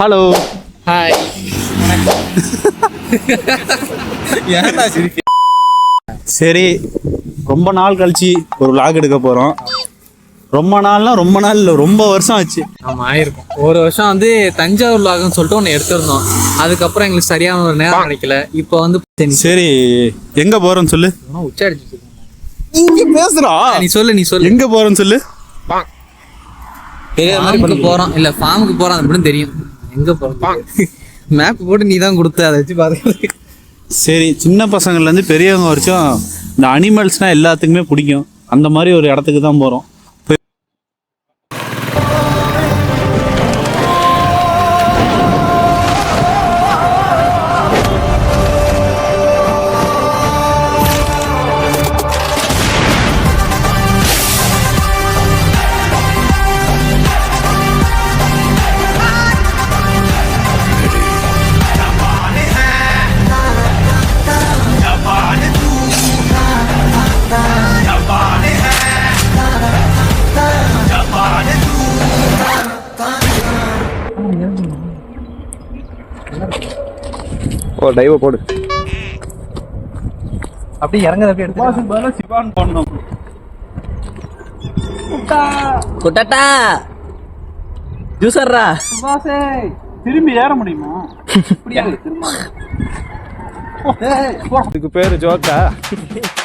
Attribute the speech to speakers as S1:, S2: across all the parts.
S1: Hello.
S2: Hi
S1: சரி ரொம்ப நாள் கழிச்சு ஒரு vlog எடுக்க போறோம். ரொம்ப நாள்னா ரொம்ப நாள் இல்ல ரொம்ப வருஷம் ஆச்சு.
S2: ஆமா ஆயிருக்கும். ஒரு வருஷம் வந்து தஞ்சாவூர் லாகன்னு சொல்லிட்டு ஒன்று எடுத்திருந்தோம். அதுக்கப்புறம் எங்களுக்கு சரியான ஒரு நேரம் கிடைக்கல. இப்போ வந்து சரி,
S1: சரி எங்க போறோம்னு சொல்லு.
S2: நீ உச்ச அடிச்சு
S1: இங்க பேசுறா.
S2: நீ சொல்லு நீ சொல்லு.
S1: எங்க போறோம்னு சொல்லு.
S2: ஃபார்முக்கு போறோம். இல்ல ஃபார்முக்கு போறோம் அது மட்டும் தெரியும். எங்க போறோம்? மேப் போட்டு நீ தான் கொடுத்த அதை வச்சு பாத்துக்கிறது.
S1: சரி சின்ன பசங்கள்ல இருந்து பெரியவங்க வரைக்கும் இந்த அனிமல்ஸ்னா எல்லாத்துக்குமே பிடிக்கும். அந்த மாதிரி ஒரு இடத்துக்கு தான் போறோம்.
S3: ஓ டைவ போடு.
S2: அப்படியே இறங்குது அப்படியே எடுத்து
S1: சிவான் பண்ணணும்
S4: குட்டட்டா. ஜூசர்ரா
S1: திரும்பி ஏற முடியுமா?
S3: இதுக்கு பேரு ஜோக்கா.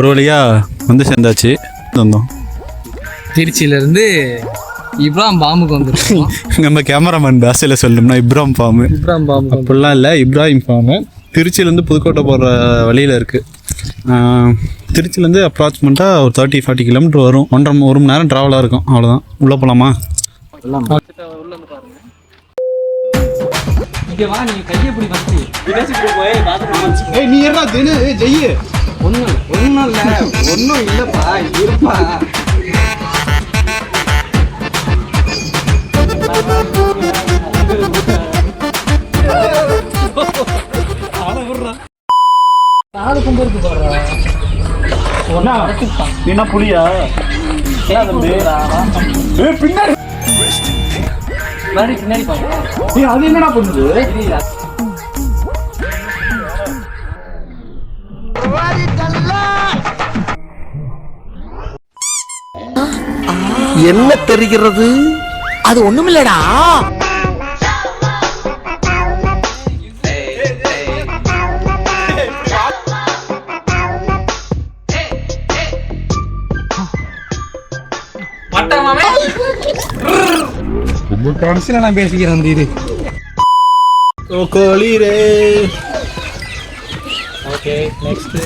S1: ஒரு வழியா வந்து சேர்ந்தாச்சு. வந்தோம்.
S2: திருச்சியில இருந்து இப்ராம் பாம்புக்கு வந்துருக்கோம்.
S1: நம்ம கேமராமேன் பாஷையில் சொல்லணும்னா இப்ராம் ஃபார்மு
S2: இப்ராம் பாம்பு
S1: அப்படிலாம் இல்லை இப்ராஹிம் ஃபார்மு திருச்சியிலேருந்து புதுக்கோட்டை போகிற வழியில் இருக்குது திருச்சியிலேருந்து அப்ராக்சிமேட்டாக ஒரு தேர்ட்டி ஃபார்ட்டி கிலோமீட்டர் வரும். ஒன்றரை ஒரு மணி நேரம் ட்ராவலாக இருக்கும். அவ்வளோதான் உள்ளே போகலாமா
S2: இங்க வா நீ கையை பிடி
S1: ஏய் நீ என்ன தினு. ஜெய்யு.
S2: ஒண்ணும் ஒண்ணும் இல்ல ஒண்ணும் இல்லப்பா இருப்பா.
S1: என்ன புளியா பின்னாடி.
S2: பின்னாடி
S1: அது என்னடா பண்ணுது?
S4: என்ன தெரிகிறது? அது ஒண்ணுமில்லடா.
S2: கடைசியில் நான் பேசிக்கிறேன் இது.
S1: கோழிரே
S2: ஓகே நெக்ஸ்ட்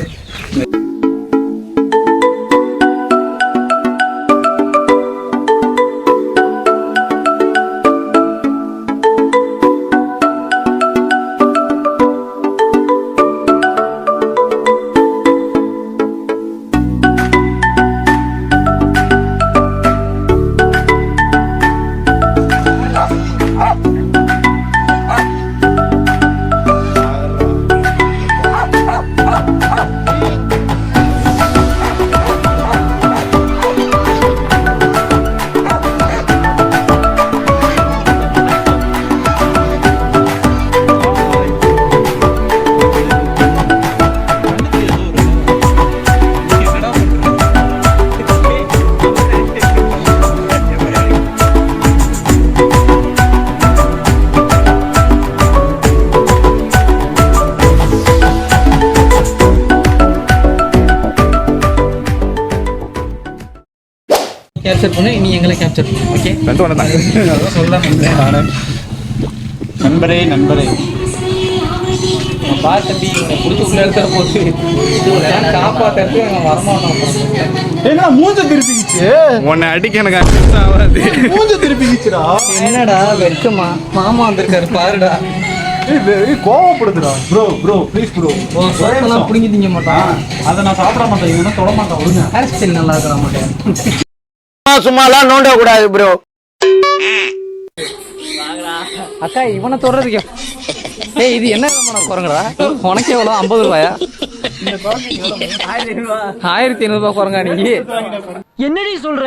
S2: கேப்சர் பண்ணு நீ எங்களை கேப்சர் பண்ணு ஓகே சொல்லலாம்
S1: நண்பரே. நண்பரே
S2: பாரு தம்பி உன்னை பிடிச்சி உள்ள இடத்துல போட்டு இதெல்லாம் காப்பாத்துறதுக்கு அவன் வரமாட்டான்
S1: என்ன மூஞ்ச திருப்பிக்கிச்சு?
S3: உன்னை அடிக்க எனக்கு ஆகாது.
S1: மூஞ்ச திருப்பிக்கிச்சுடா.
S2: என்னடா வெட்கமா மாமா வந்திருக்காரு பாருடா.
S1: கோவப்படுதுடா. ப்ரோ ப்ரோ ப்ளீஸ் ப்ரோ
S2: பிடிங்கி திங்க மாட்டான்
S1: அதை நான் சாப்பிட மாட்டேன் இவனை தொட மாட்டேன் விடுங்க
S2: ஹேர் ஸ்டைல் நல்லா இருக்கிற மாட்டேன்
S4: சும்மாலாம் நோண்ட கூடாது ப்ரோ
S2: அக்கா இவனை தொடறதுக்கு. ஏய் இது என்ன விதமான குரங்குடா? உனக்கு எவ்வளோ? ஐம்பது ரூபாயா? ஆயிரத்தி ஐநூறு ரூபாய் குரங்கா நீ?
S4: என்னடி சொல்ற?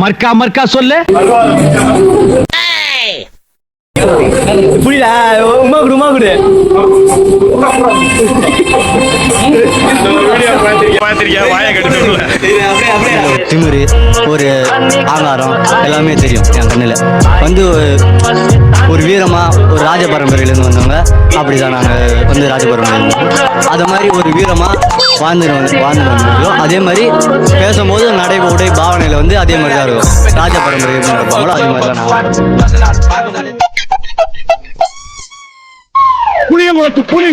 S5: மர்க்கா மர்க்கா சொல்லு.
S3: புரியல உமா குடு உமா குடு. பாத்திருக்கியா
S6: திமிரு ஒரு ஆங்காரம் எல்லாமே தெரியும் என் கண்ணில். வந்து ஒரு வீரமா ஒரு ராஜ பரம்பரையிலேருந்து வந்தவங்க. அப்படிதான் நாங்கள் வந்து ராஜ பரம்பரையிலேருந்து அது மாதிரி ஒரு வீரமா வாழ்ந்து வந்து வாழ்ந்து வந்தோம் அதே மாதிரி பேசும்போது நடை உடை பாவனையில் வந்து அதே மாதிரி தான் இருக்கும். ராஜ பரம்பரை எப்படி இருப்பாங்களோ அதே மாதிரி தான் நாங்கள்
S5: புளியங்குளத்து புலி.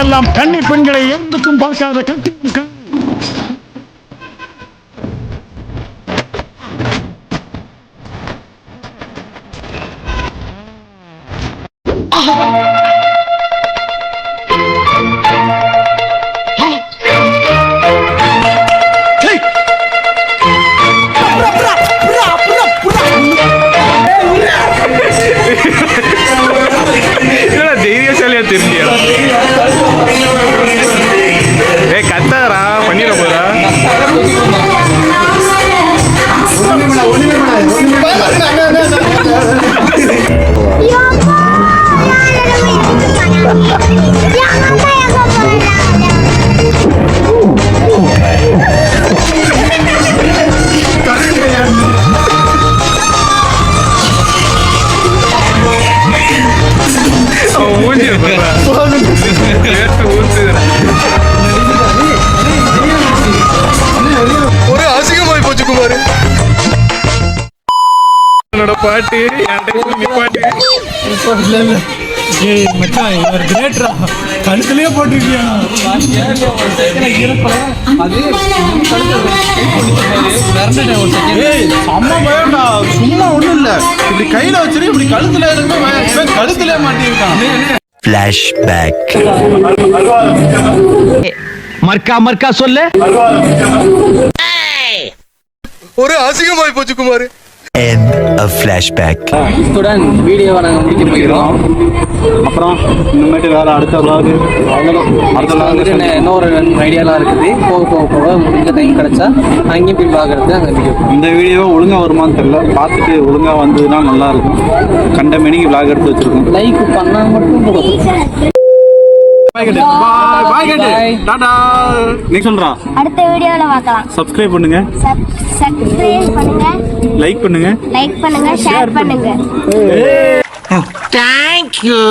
S5: எல்லாம் கன்னி பெண்களை எந்தக்கும் பார்க்காத கட்டி
S3: Onde? eu não. என்னோட பாட்டு. என் டைம் நிப்பாட்டு
S1: கழுத்துலயே போட்டிருக்கியா? ஏய் அம்மா பயம்டா. சும்மா ஒண்ணும் இல்ல. இப்படி கையில வச்சிரு இப்படி கழுத்துல இருந்து கழுத்துல மாட்டிருக்கான்
S5: மர்க்கா மர்க்கா சொல்லு.
S7: ஒரு அசிங்கமாய் போச்சு குமார்.
S8: End of flashback.
S2: இத்துடன் வீடியோவை நாங்கள் முடிக்க போகிறோம்
S1: அப்புறம் இனிமேட்டு வேற அடுத்த அவ்வளோதான் அடுத்த
S2: இன்னும் இன்னொரு ஐடியாலாம் இருக்குது. போக போக போக முடிஞ்ச டைம் கிடைச்சா அங்கேயும் போய் பார்க்கறது அங்கே வீடியோ
S1: இந்த வீடியோ ஒழுங்கா வருமான்னு தெரியல. பார்த்துட்டு ஒழுங்கா வந்ததுன்னா நல்லா இருக்கும். கண்ட மணிக்கு vlog எடுத்து வச்சிருக்கோம்.
S2: லைக் பண்ணால் மட்டும் போதும்.
S1: சொல்றா.
S4: அடுத்த வீடியோல பார்க்கலாம்.
S1: சப்ஸ்கிரைப் பண்ணுங்க.
S4: சப்ஸ்கிரைப் பண்ணுங்க.
S1: லைக் பண்ணுங்க.
S4: லைக் பண்ணுங்க ஷேர் பண்ணுங்க.
S9: தேங்க்யூ